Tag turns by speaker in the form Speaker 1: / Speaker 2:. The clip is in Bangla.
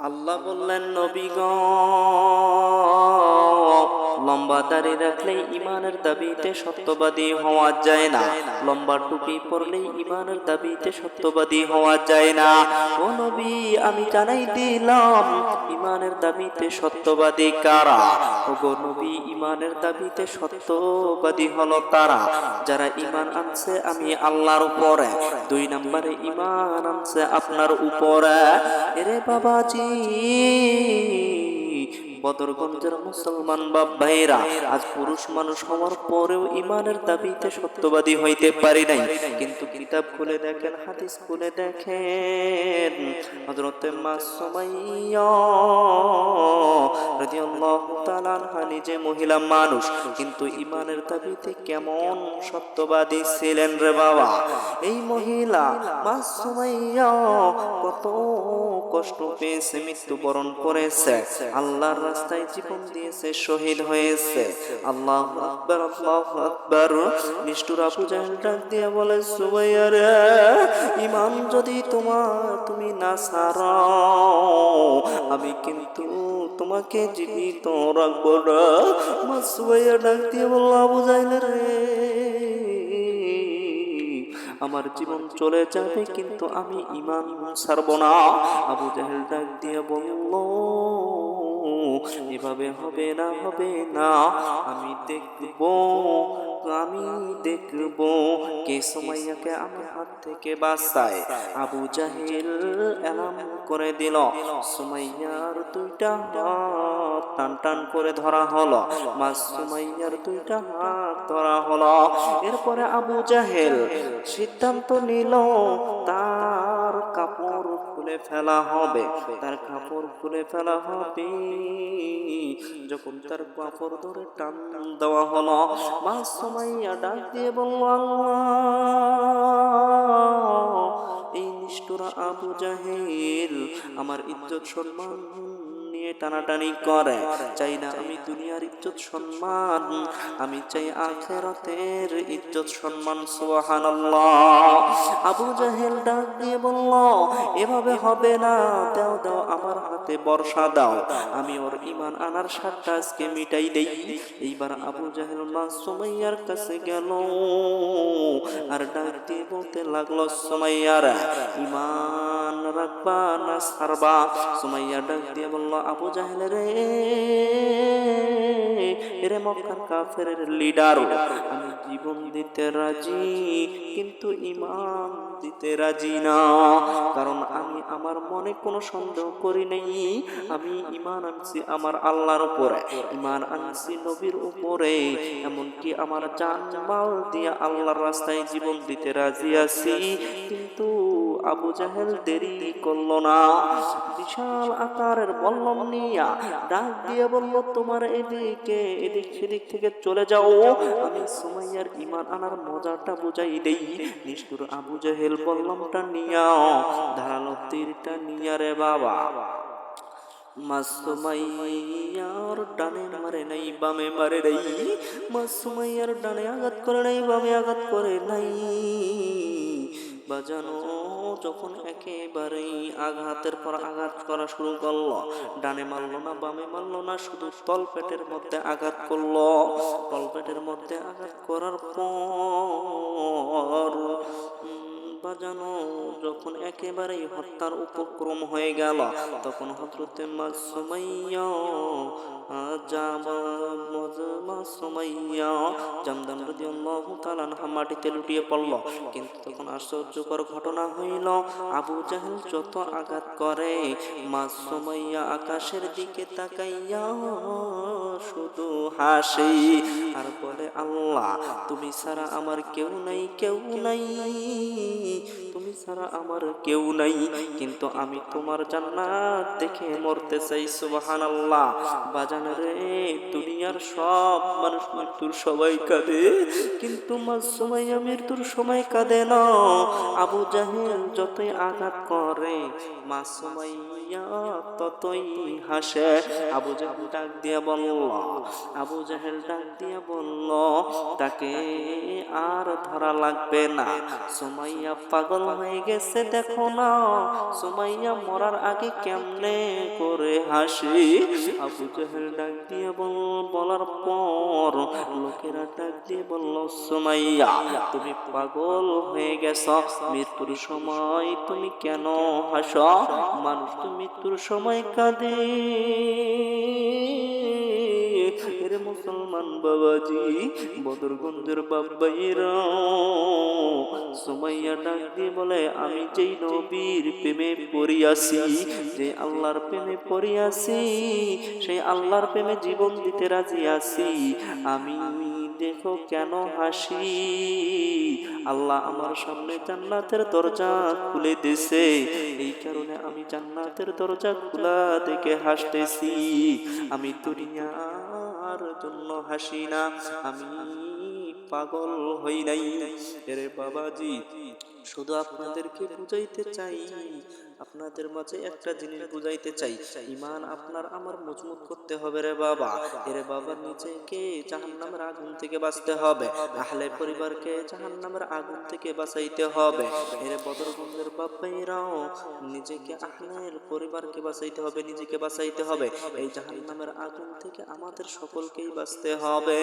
Speaker 1: আল্লাহ বললেন নবী গ। লম্বা দাড়ি রাখলেই ইমানের দাবিতে সত্যবাদী হওয়া যায় না। লম্বা টুপি পরলেই ইমানের দাবিতে সত্যবাদী হওয়া যায় না। ও নবী, আমি জানাই দিলাম ইমানের দাবিতে সত্যবাদী কারা? ও গো নবী ইমানের দাবিতে সত্যবাদী হলো তারা যারা ইমান আনছে, আমি আল্লাহর উপরে। দুই নম্বরে ইমান আনছে আপনার উপরে। এরে বাবাজি! বদরগঞ্জের মুসলমান বাপ ভাইরা আজ পুরুষ মানুষ হওয়ার পরেও ইমানের দাবিতে সত্যবাদী হইতে পারি নাই। কিন্তু কিতাব খুলে দেখেন, হাদিস খুলে দেখেন আনহা নিজে মহিলা মানুষ, কিন্তু ইমানের দাবিতে কেমন সত্যবাদী ছিলেন রে বাবা? এই মহিলা মা সুমাইয়া কত কষ্ট পেয়েছে, মৃত্যুবরণ করেছে। আল্লাহর রাস্তায় জীবন দিয়েছে, শহীদ হয়েছে। আল্লাহ আকবার আল্লাহ আকবার। নিষ্ঠুর জাহেল ডাক দিয়ে বলে, সুমাইয়া রে ইমান যদি তোমার, তুমি না সারাও আমি কিন্তু তোমাকে জীবিত রাখব না। মা ডাক দিয়ে বলল, আবু জাহেল রে, আমার জীবন চলে যাবে, কিন্তু আমি ইমান ছাড়ব না। আবু জাহেল ডাক দিয়ে বলল এভাবে হবে না হবে না। আমি দেখব আমি দেখব কে সুমাইয়াকে আমার হাত থেকে বাঁচায়। আবু জাহেল এলাম করে দিল, সুমাইয়ার দুইটা হাত টান টান করে ধরা হলো। মা সুমাইয়ার দুইটা হাত ধরা হলো। এরপরে আবু জাহেল সিদ্ধান্ত নিল, তার খুলে ফেলা হবে, তার কাপড় খুলে ফেলা হবে। যখন তার কাপড় ধরে টান দেওয়া হলো, মা সময় ডাক দিয়ে বলল এই নিষ্ঠুরা আবু জাহেল, আমার ইজ্জত সম্মান নিয়ে টানাটানি করে। চাই না আমি দুনিয়ার ইজ্জত, সম্মান। আমি চাই আখেরাতের ইজ্জত, সম্মান। সুবহানাল্লাহ। আবু জাহেল ডাক দিয়ে বলল, এভাবে হবে না। দাও দাও, আমার হাতে বর্ষা দাও। আমি ওর ইমান আনার সাতটা আজকে মিটাই দেই। এইবার আবু জাহেল মা সুমাইয়ার কাছে গেল। আর ডাক দিয়ে বলতে লাগল, সুমাইয়ার ইমান রাখবা না ছাড়বা? সুমাইয়া ডাক দিয়ে বলল আবু জাহেল রে। এরে মক্কার কাফের লিডার আমি জীবন দিতে রাজি, কিন্তু ইমান দিতে রাজি না। কারণ আমি আমার মনে কোনো সন্দেহ করি নাই। আমি ইমান আনছি আমার আল্লাহর উপরে ইমান আনছি নবীর উপরে। এমনকি আমার জান মাল দিয়ে আল্লাহর রাস্তায় জীবন দিতে রাজি আছি। আবু জাহেল দেরি করল না। বিশাল আকারের বল্লম নিয়া ডাক দিয়ে বলল, তোমার এদিকে, এদিক সেদিক থেকে চলে যাও। আমি সুমাইয়ার ইমান আনার মজাটা বুঝাই দেই। নিষ্ঠুর আবু জাহেল বল্লমটা নিয়াও ধারালো তীরটা নিয়া রে বাবা। মাসুমাইয়ার ডানে মারে নাই, বামে মারে নাই। মাসুমাইয়ার ডানে আঘাত করে নাই, বামে আঘাত করে নাই। বাজানো যখন একেবারেই আঘাতের পর আঘাত করা শুরু করল, ডানে মারলো না, বামে মারলো না, শুধু তলপেটের মধ্যে আঘাত করল। তলপেটের মধ্যে আঘাত করার পর উম, বাজানো যখন একেবারেই হত্যার উপক্রম হয়ে গেল তখন হজরতে মাসুমাইয়া জামদান রাদিয়াল্লাহু তাআলা মাটিতে লুটিয়ে পড়ল। কিন্তু তখন আশ্চর্যকর ঘটনা হইল আবু জাহেল যত আঘাত করে মাসুমাইয়া আকাশের দিকে তাকাইয়া শুধু হাসি, আর বলে, আল্লাহ, তুমি ছাড়া আমার কেউ নাই কেউ নাই। তুমি ছাড়া আমার কেউ নাই। কিন্তু আমি তোমার জান্নাত দেখে মরতে চাই, সুবহানাল্লাহ। বাজান রে, দুনিয়ার সব মানুষ মৃত্যুর সবাই কাঁদে। কিন্তু মাসুমাইয়া মৃত্যুর সময় কাঁদে না। আবু জাহেল যতই আঘাত করে মাসুমাইয়া সুমাইয়া ততই হাসে। আবু জাহেল ডাক দিয়ে বলল, আবু জাহেল ডাক দিয়ে বলল, তাকে আর ধরা লাগবে না। সুমাইয়া পাগল হয়ে গেছে, দেখো না। সুমাইয়া মরার আগে কেমনে করে হাসি? আবু জাহেল ডাক দিয়ে বল বলার পর লোকেরা ডাক দিয়ে বলল, সুমাইয়া, তুমি পাগল হয়ে গেছ। মৃত্যুর সময় তুমি কেন হাস? মানুষ তো মৃত্যুর সময় কাঁদে। মুসলমান বাবাজি বদরগঞ্জের বাবাইরা সুমাইয়া ডাক দিয়ে বলে, আমি যেই নবীর প্রেমে পড়িয়াছি, যে আল্লাহর প্রেমে পড়িয়াছি, সেই আল্লাহর প্রেমে জীবন দিতে রাজি আছি। আমি দেখো কেন হাসি? আল্লাহ আমার সামনে জান্নাতের দরজা খুলে দিছে। এই কারণে আমি জান্নাতের দরজা খোলা দেখে হাসতেছি। আমি দুনিয়ার জন্য হাসি না আমি পাগল হই নাই। এরে বাবাজি শুধু আপনাদেরকে বুঝাইতে চাই, আপনাদের মাঝে একটা জিনিস বুঝাইতে চাই। ইমান আপনার আমার মজবুত করতে হবে রে বাবা। এরে বাবা, নিজেকে জাহান্নামের আগুন থেকে বাঁচতে হবে। আহলে পরিবারকে জাহান্নামের আগুন থেকে বাঁচাইতে হবে। এরে বদরগঞ্জের বাবাইরাও নিজেকে আহলের পরিবারকে বাঁচাইতে হবে, নিজেকে বাঁচাইতে হবে। এই জাহান্নামের আগুন থেকে আমাদের সকলকেই বাঁচতে হবে।